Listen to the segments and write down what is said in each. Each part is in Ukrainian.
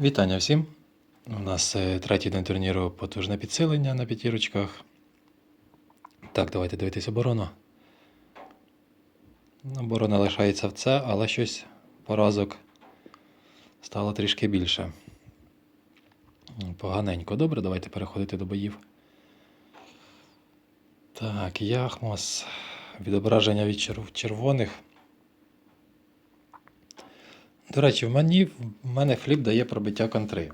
Вітання всім. У нас е, третій день турніру потужне підсилення на п'ятірочках. Так, давайте дивитись оборону. Оборона лишається в це, але щось поразок стало трішки більше. Поганенько. Добре, давайте переходити до боїв. Так, Яхмос. Відображення від чер- червоних. До речі, в мені, в мене фліп дає пробиття контри.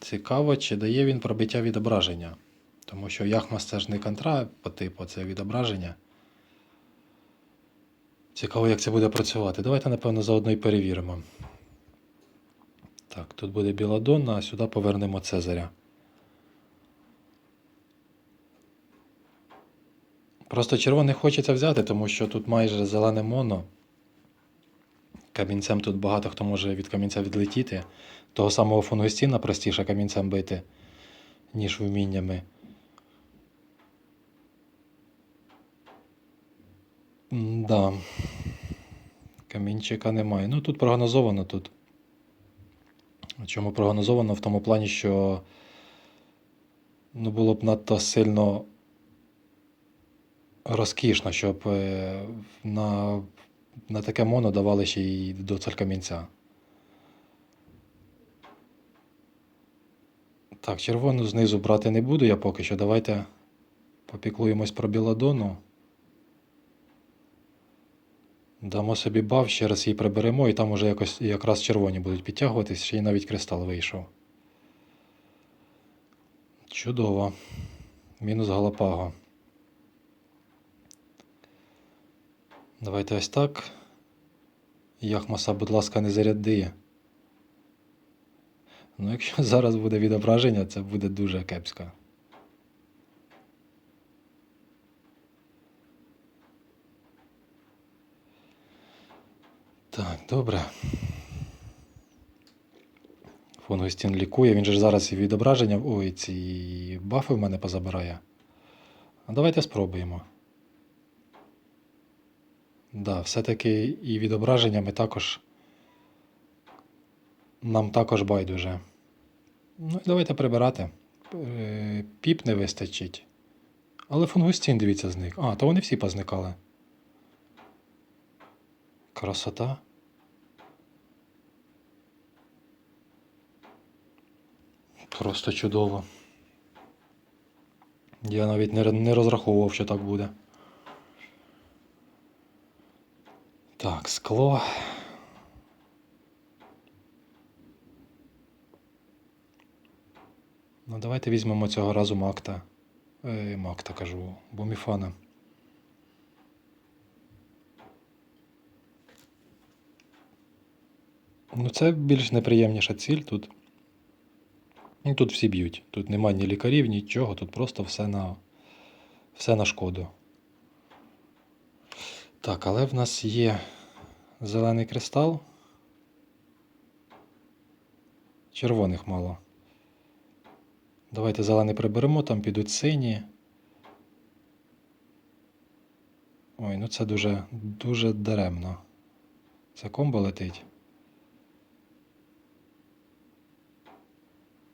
Цікаво, чи дає він пробиття відображення. Тому що Яхмас це ж не контра по типу, це відображення. Цікаво, як це буде працювати. Давайте, напевно, заодно і перевіримо. Так, тут буде Біладон, а сюди повернемо Цезаря. Просто червоний хочеться взяти, тому що тут майже зелене моно. Камінцем тут багато хто може від камінця відлетіти. Того самого фунгостіна простіше камінцем бити, ніж вміннями. Да. Камінчика немає. Ну тут прогнозовано тут. Чому прогнозовано? В тому плані, що ну, було б надто сильно розкішно, щоб е, на, на таке моно давали ще й до камінця. Так, червону знизу брати не буду я поки що. Давайте попіклуємось про біладону. Дамо собі баф, ще раз її приберемо, і там уже якось якраз червоні будуть підтягуватись, ще й навіть кристал вийшов. Чудово. Мінус Галапаго. Давайте ось так. Яхмаса, будь ласка, не заряди. Ну, якщо зараз буде відображення, це буде дуже кепсько. Так, добре. Фунгостін лікує, він же ж зараз і відображення. Ой, ці бафи в мене позабирає. А давайте спробуємо. Да, все-таки і відображення ми також. Нам також байдуже. Ну, і давайте прибирати. Е, Піп не вистачить. Але фунгустін, дивіться, зник. А, то вони всі позникали. Красота. Просто чудово. Я навіть не, не розраховував, що так буде. Так, скло. Ну, давайте візьмемо цього разу Макта. Е, Макта кажу, Боміфана. Ну, це більш неприємніша ціль тут. Ну, тут всі б'ють. Тут немає ні лікарів, нічого, тут просто все на, все на шкоду. Так, але в нас є зелений кристал. Червоних мало. Давайте зелений приберемо, там підуть сині. Ой, ну це дуже, дуже даремно. Це комбо летить.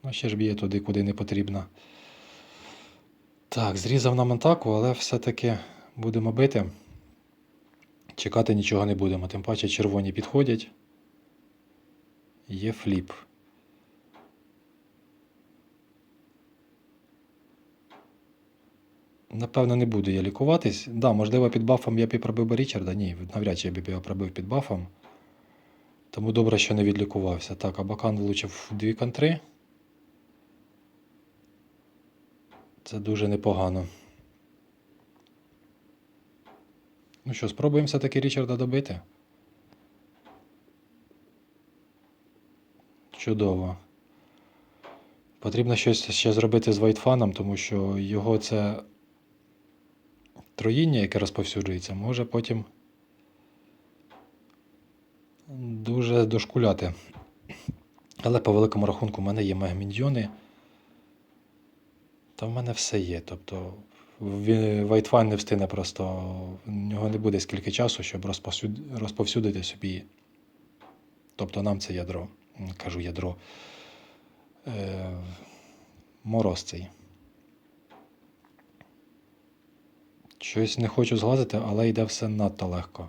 Ну, ще ж б'є туди, куди не потрібно. Так, зрізав нам атаку, але все-таки будемо бити. Чекати нічого не будемо. Тим паче червоні підходять. Є фліп. Напевно, не буду я лікуватись. Да, можливо, під бафом я б і пробив би Річарда. Ні, навряд чи я б його пробив під бафом. Тому добре, що не відлікувався. Так, Абакан влучив дві контри. Це дуже непогано. Ну що, спробуємо все-таки Річарда добити. Чудово. Потрібно щось ще зробити з Вайтфаном, тому що його це троїння, яке розповсюджується, може потім дуже дошкуляти. Але по великому рахунку в мене є мегаміньйони. Та в мене все є. Тобто Вайтфайн не встигне просто, в нього не буде скільки часу, щоб розповсюдити собі. Тобто нам це ядро, кажу ядро, е, мороз цей. Щось не хочу злазити, але йде все надто легко.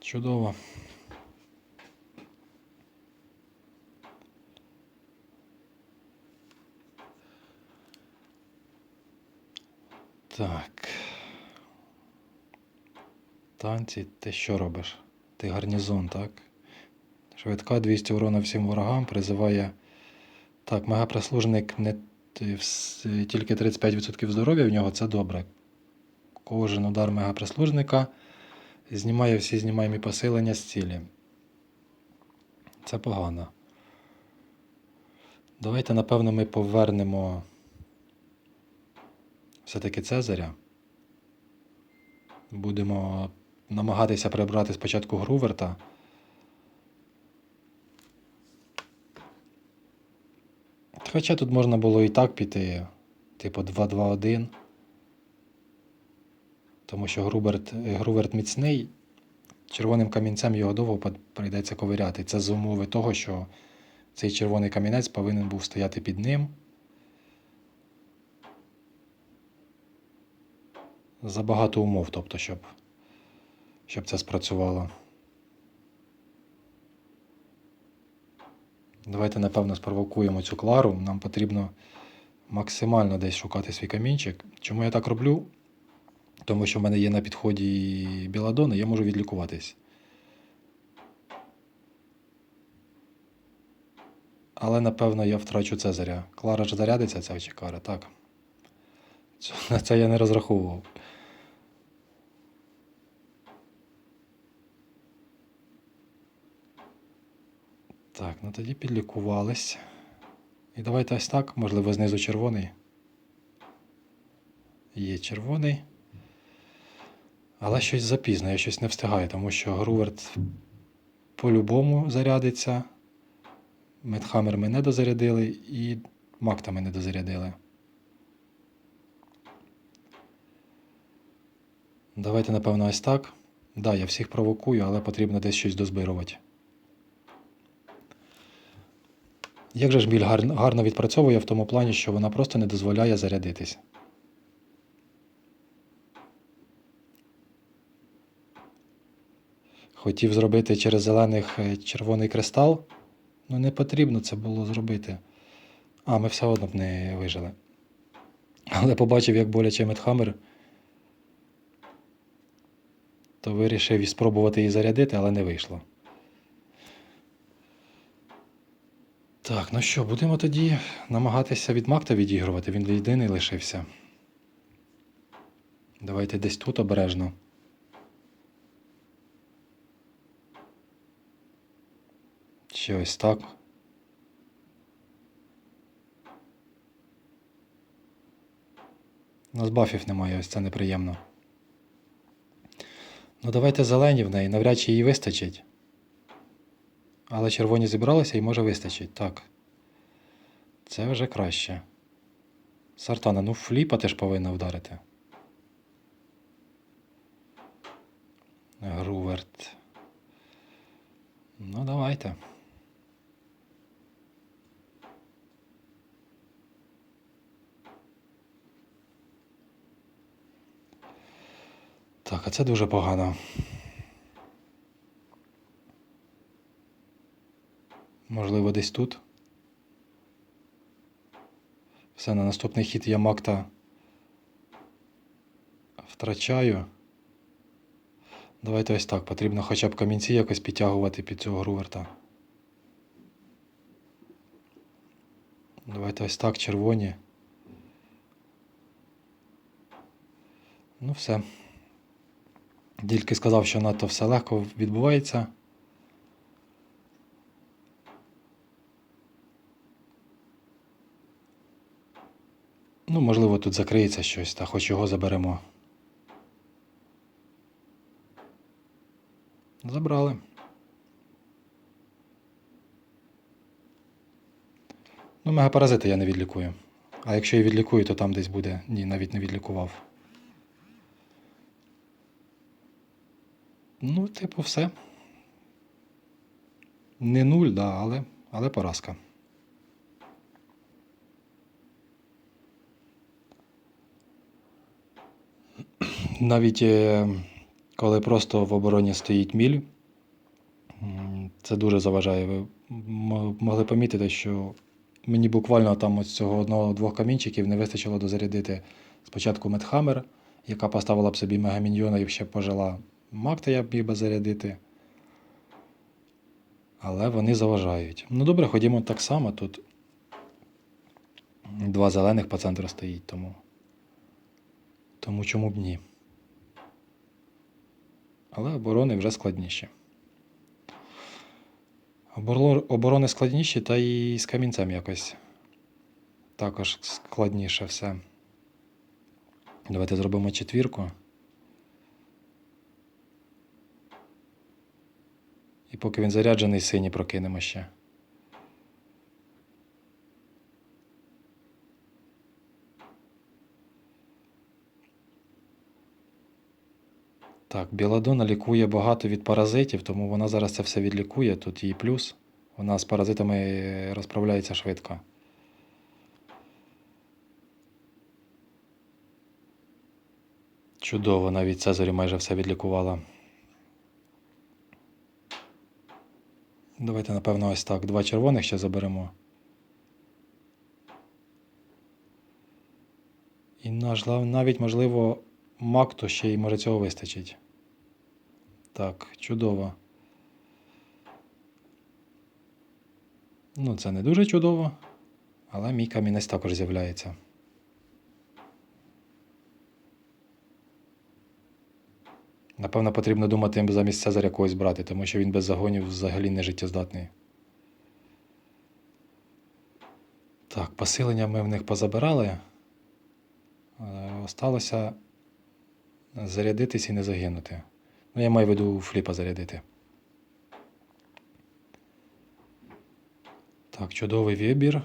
Чудово. Так. Танці, ти що робиш? Ти гарнізон, так? Швидка 200 урона всім ворогам призиває. Так, мегаприслужник не тільки 35% здоров'я в нього це добре. Кожен удар мегаприслужника знімає всі знімаємі посилення з цілі. Це погано. Давайте, напевно, ми повернемо все-таки Цезаря. Будемо намагатися прибрати спочатку Груверта. Хоча тут можна було і так піти, типу 2-2-1. Тому що Груберт, е, Груверт міцний, червоним камінцем його довго прийдеться ковиряти. Це з умови того, що цей червоний камінець повинен був стояти під ним. Забагато умов, тобто, щоб, щоб це спрацювало. Давайте, напевно, спровокуємо цю клару. Нам потрібно максимально десь шукати свій камінчик. Чому я так роблю? Тому що в мене є на підході біладон, і я можу відлікуватись. Але, напевно, я втрачу Цезаря. Клара ж зарядиться ця чи кара, так. На це я не розраховував. Так, ну тоді підлікувались. І давайте ось так, можливо, знизу червоний. Є червоний. Але щось запізно, я щось не встигаю, тому що Груверт по-любому зарядиться. Медхаммер ми не дозарядили і Макта ми не дозарядили. Давайте, напевно, ось так. Да, я всіх провокую, але потрібно десь щось дозбирувати. Як же ж біль гар- гарно відпрацьовує в тому плані, що вона просто не дозволяє зарядитись. Хотів зробити через зелених е, червоний кристал. Ну не потрібно це було зробити. А, ми все одно б не вижили. Але побачив, як боляче Медхаммер, то вирішив спробувати її зарядити, але не вийшло. Так, ну що, будемо тоді намагатися від Макта відігрувати. Він єдиний лишився. Давайте десь тут обережно. Ще ось так. У нас бафів немає, ось це неприємно. Ну давайте зелені в неї, навряд чи їй вистачить. Але червоні зібралися і може вистачить. Так. Це вже краще. Сартана, ну фліпа теж повинна вдарити. Груверт. Ну, давайте. Так, а це дуже погано. Можливо, десь тут. Все, на наступний хід я Макта втрачаю. Давайте ось так. Потрібно хоча б камінці якось підтягувати під цього груверта. Давайте ось так, червоні. Ну, все. Тільки сказав, що надто все легко відбувається. Ну, можливо, тут закриється щось, та хоч його заберемо. Забрали. Ну, мегапаразити я не відлікую. А якщо і відлікую, то там десь буде. Ні, навіть не відлікував. Ну, типу, все. Не нуль, да, але, але поразка. Навіть е, коли просто в обороні стоїть міль, це дуже заважає. Ви могли помітити, що мені буквально там ось цього одного-двох камінчиків не вистачило дозарядити спочатку Медхаммер, яка поставила б собі мегаміньйона і ще пожила Макта, я б міг би зарядити. Але вони заважають. Ну добре, ходімо так само. Тут два зелених по центру стоїть, тому. Тому чому б ні? Але оборони вже складніші. Оборони складніші, та і з камінцем якось також складніше все. Давайте зробимо четвірку. І поки він заряджений, синій прокинемо ще. Так, Біладона лікує багато від паразитів, тому вона зараз це все відлікує. Тут її плюс. Вона з паразитами розправляється швидко. Чудово, навіть Цезарі майже все відлікувала. Давайте, напевно, ось так. Два червоних ще заберемо. І наш, навіть, можливо, Макту ще й може цього вистачить. Так, чудово. Ну, це не дуже чудово, але мій камінець також з'являється. Напевно, потрібно думати замість Цезаря когось брати, тому що він без загонів взагалі не життєздатний. Так, посилення ми в них позабирали. Е, Осталося зарядитись і не загинути. Ну, я маю в виду фліпа зарядити. Так, чудовий вибір.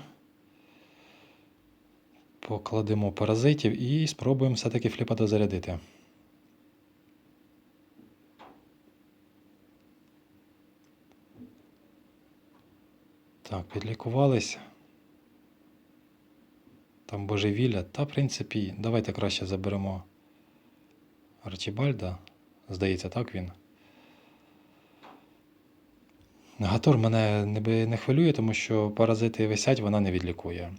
Покладемо паразитів і спробуємо все-таки фліпа дозарядити. Так, підлікувались. Там божевілля. Та, в принципі, давайте краще заберемо Арчібальда. Здається, так він. Гатор мене не, хвилює, тому що паразити висять, вона не відлікує.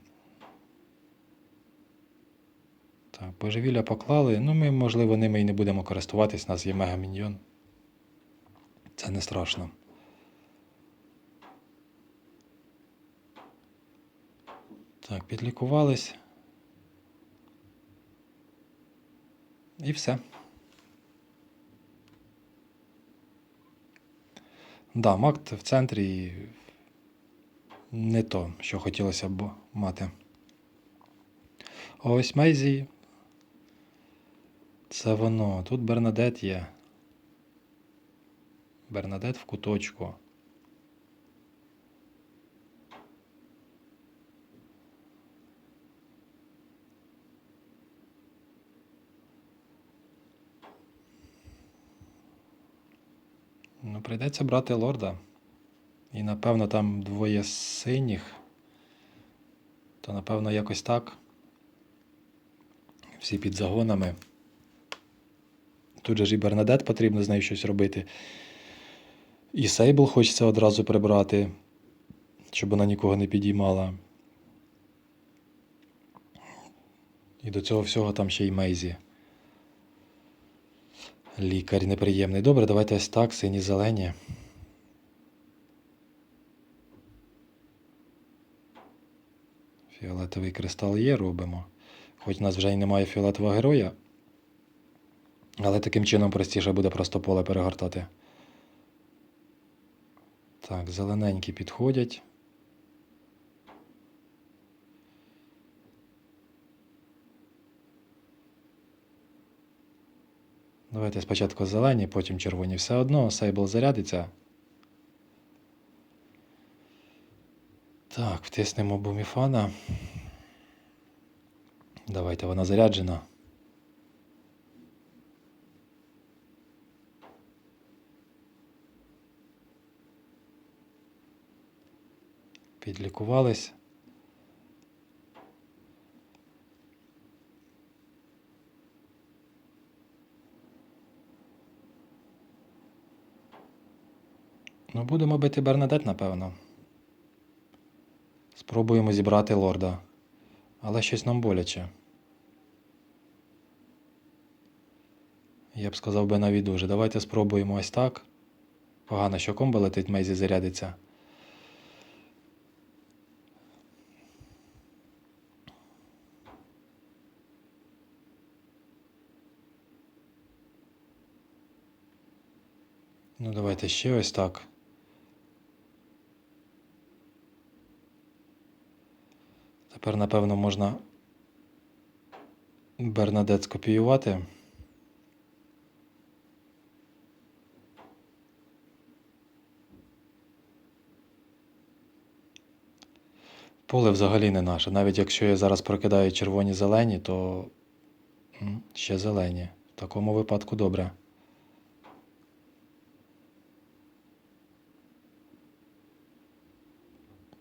Так, божевілля поклали. Ну, ми, можливо, ними і не будемо користуватись, у нас є мегаміньйон. Це не страшно. Так, підлікувались. І все. Да, Макт в центрі не то, що хотілося б мати. Ось Мейзі. Це воно. Тут Бернадет є. Бернадет в куточку. Ну, прийдеться брати лорда. І напевно там двоє синіх. То напевно якось так. Всі під загонами. Тут же ж і Бернадет потрібно з нею щось робити. І Сейбл хочеться одразу прибрати, щоб вона нікого не підіймала. І до цього всього там ще й Мейзі. Лікар неприємний. Добре, давайте ось так, сині зелені. Фіолетовий кристал є, робимо. Хоч у нас вже й немає фіолетового героя. Але таким чином простіше буде просто поле перегортати. Так, зелененькі підходять. Давайте спочатку зелені, потім червоні все одно, сейбл зарядиться. Так, втиснемо буміфана. Давайте вона заряджена. Підлікувались. Ну, будемо бити Бернадет, напевно. Спробуємо зібрати лорда. Але щось нам боляче. Я б сказав би навіть дуже. Давайте спробуємо ось так. Погано, що комбо летить, Мейзі зарядиться. Ну, давайте ще ось так. Тепер, напевно, можна Бернадет скопіювати. Поле взагалі не наше. Навіть якщо я зараз прокидаю червоні зелені, то ще зелені. В такому випадку добре.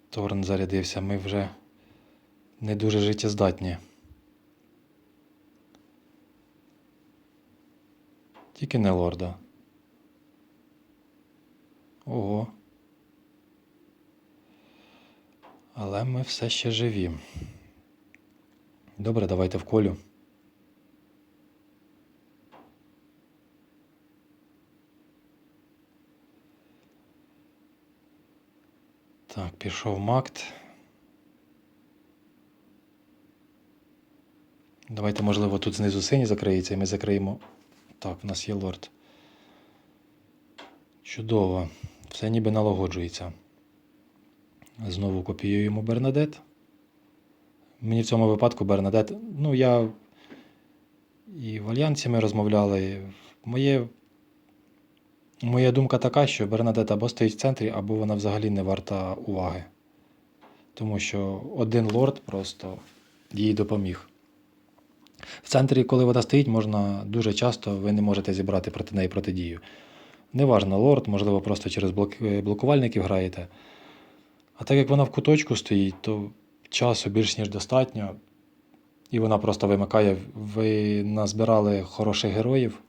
Торн зарядився, ми вже не дуже життєздатні. Тільки не лорда. Ого. Але ми все ще живі. Добре, давайте в колю. Так, пішов макт. Давайте, можливо, тут знизу синій закриється і ми закриємо. Так, в нас є лорд. Чудово. Все ніби налагоджується. Знову копіюємо Бернадет. Мені в цьому випадку Бернадет. Ну, я і в Альянсі ми розмовляли. Моє, моя думка така, що Бернадет або стоїть в центрі, або вона взагалі не варта уваги. Тому що один лорд просто їй допоміг. В центрі, коли вона стоїть, можна дуже часто ви не можете зібрати проти неї протидію. Неважно, лорд, можливо, просто через блокувальників граєте. А так як вона в куточку стоїть, то часу більш ніж достатньо. І вона просто вимикає. Ви назбирали хороших героїв,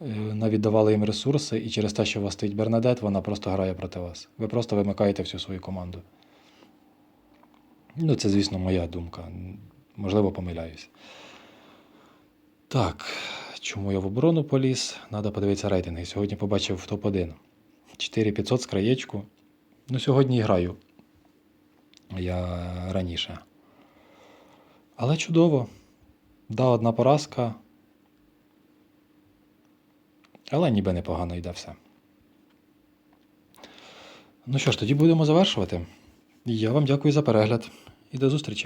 е, навіддавали їм ресурси, і через те, що у вас стоїть Бернадет, вона просто грає проти вас. Ви просто вимикаєте всю свою команду. Ну, це, звісно, моя думка. Можливо, помиляюсь. Так, чому я в оборону поліз? Надо подивитися рейтинги. Сьогодні побачив в топ-1. 4500 з краєчку. Ну, сьогодні граю. Я раніше. Але чудово. Да, одна поразка. Але ніби непогано йде все. Ну що ж, тоді будемо завершувати. Я вам дякую за перегляд і до зустрічі.